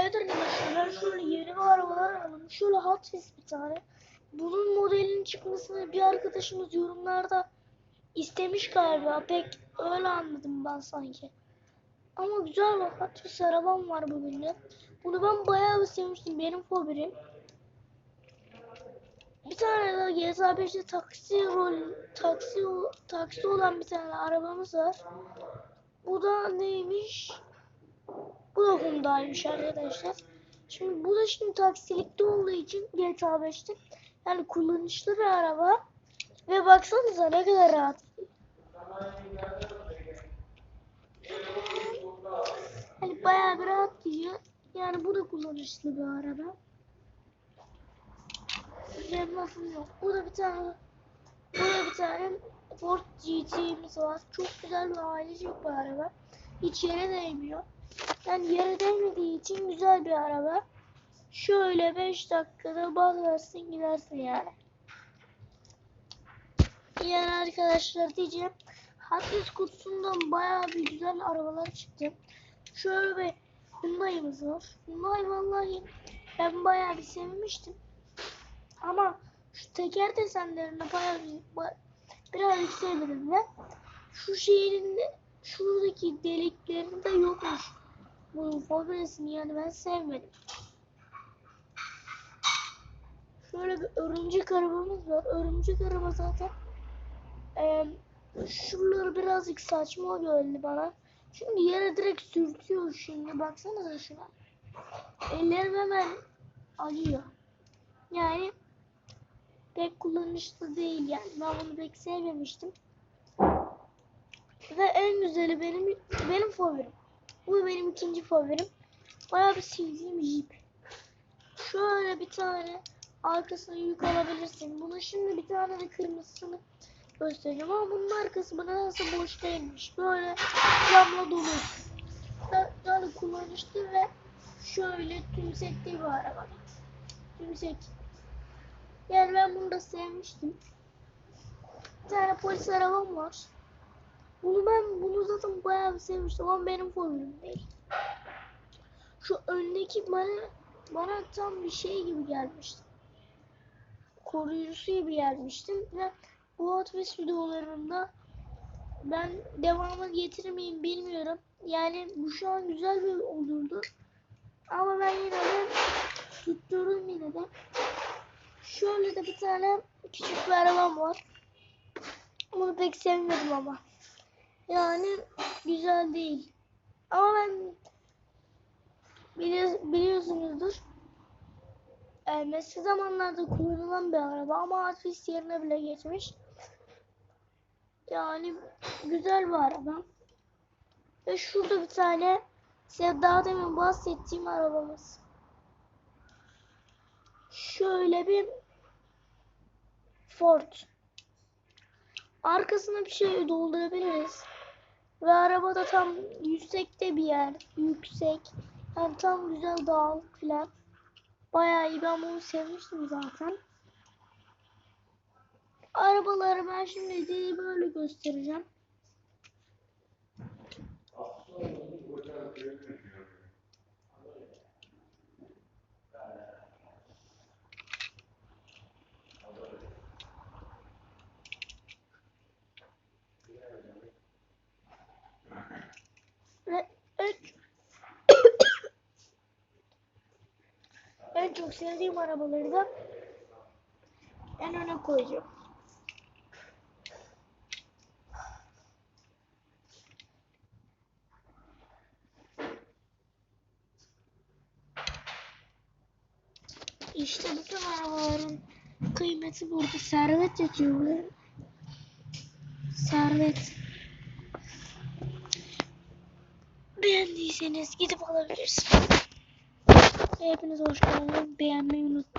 Evet arkadaşlar şöyle yeni bir arabalar aldım. Şöyle Hot Wheels bir tane. Bunun modelinin çıkmasını bir arkadaşımız yorumlarda istemiş galiba. Pek öyle anladım ben sanki. Ama güzel bir Hot Wheels arabam var bugün de. Bunu ben bayağı sevmiştim. Benim favorim. Bir tane de GTA 5'te taksi rol taksi taksi olan bir tane arabamız var. Bu da neymiş? Bu da Hyundai'ymiş arkadaşlar. Şimdi bu da şimdi taksilikte olduğu için GTA 5'te yani kullanışlı bir araba ve baksanıza ne kadar rahat. Hani bayağı bir rahat gidiyor. Yani bu da kullanışlı bir araba. Lafım yok. Bu da bir tane bu da bir tane Ford GT'miz var. Çok güzel bir ailecek bir araba. Hiç yere değmiyor. Yani yere değmediği için güzel bir araba. Şöyle 5 dakikada basarsın gidersin yani. Yani arkadaşlar diyeceğim. Hatta kutusundan bayağı bir güzel arabalar çıktı. Şöyle bir Hyundai'miz var. Hyundai vallahi ben bayağı bir sevmiştim. Ama şu teker desenlerini bayağı bir, birazcık sevmedim ve şu şeyin şuradaki deliklerinde yokmuş. Bu fobresini yani ben sevmedim. Şöyle bir örümcek arabamız var. Örümcek araba zaten eee şuraları birazcık saçma geldi bana. Şimdi yere direkt sürtüyor şimdi. Baksanıza şuna. Ellerim hemen acıyor. Yani pek kullanışlı değil yani. Ben bunu pek sevmemiştim. Ve en güzeli benim benim favorim. Bu benim ikinci favorim. Bayağı bir sevdiğim Jeep. Şöyle bir tane arkasına yük alabilirsin. Bunun şimdi bir tane de kırmızısını göstereceğim ama bunun arkası bana nasıl boş değilmiş. Böyle camla dolu. Da- Daha da kullanışlı ve şöyle tümsekli bir araba. Tümsek. Yani ben bunu da sevmiştim. Bir tane polis arabam var. Bunu ben bunu zaten bayağı bir sevmiştim ama benim favorim değil. Şu öndeki bana bana tam bir şey gibi gelmişti. Koruyucusu gibi gelmiştim ve bu Wheels videolarında ben devamı getirir miyim bilmiyorum. Yani bu şu an güzel bir olurdu. Ama ben yine de tuttururum yine de. Şöyle de bir tane küçük bir arabam var. Bunu pek sevmedim ama. Yani güzel değil. Ama ben bili- biliyorsunuzdur. E, eski zamanlarda kullanılan bir araba ama Wheels yerine bile geçmiş. Yani güzel bir araba. Ve şurada bir tane size daha demin bahsettiğim arabamız. Şöyle bir Ford. Arkasına bir şey doldurabiliriz. Ve arabada tam yüksekte bir yer. Yüksek. Yani tam güzel dağlık filan. Bayağı iyi. Ben bunu sevmiştim zaten. Arabaları ben şimdi böyle göstereceğim. Ve en, en çok sevdiğim arabaları da en öne koyacağım. İşte bütün arabaların kıymeti burada. Servet yatıyor. Servet. Beğendiyseniz gidip alabilirsiniz. Hepiniz hoş geldiniz. Beğenmeyi unutmayın.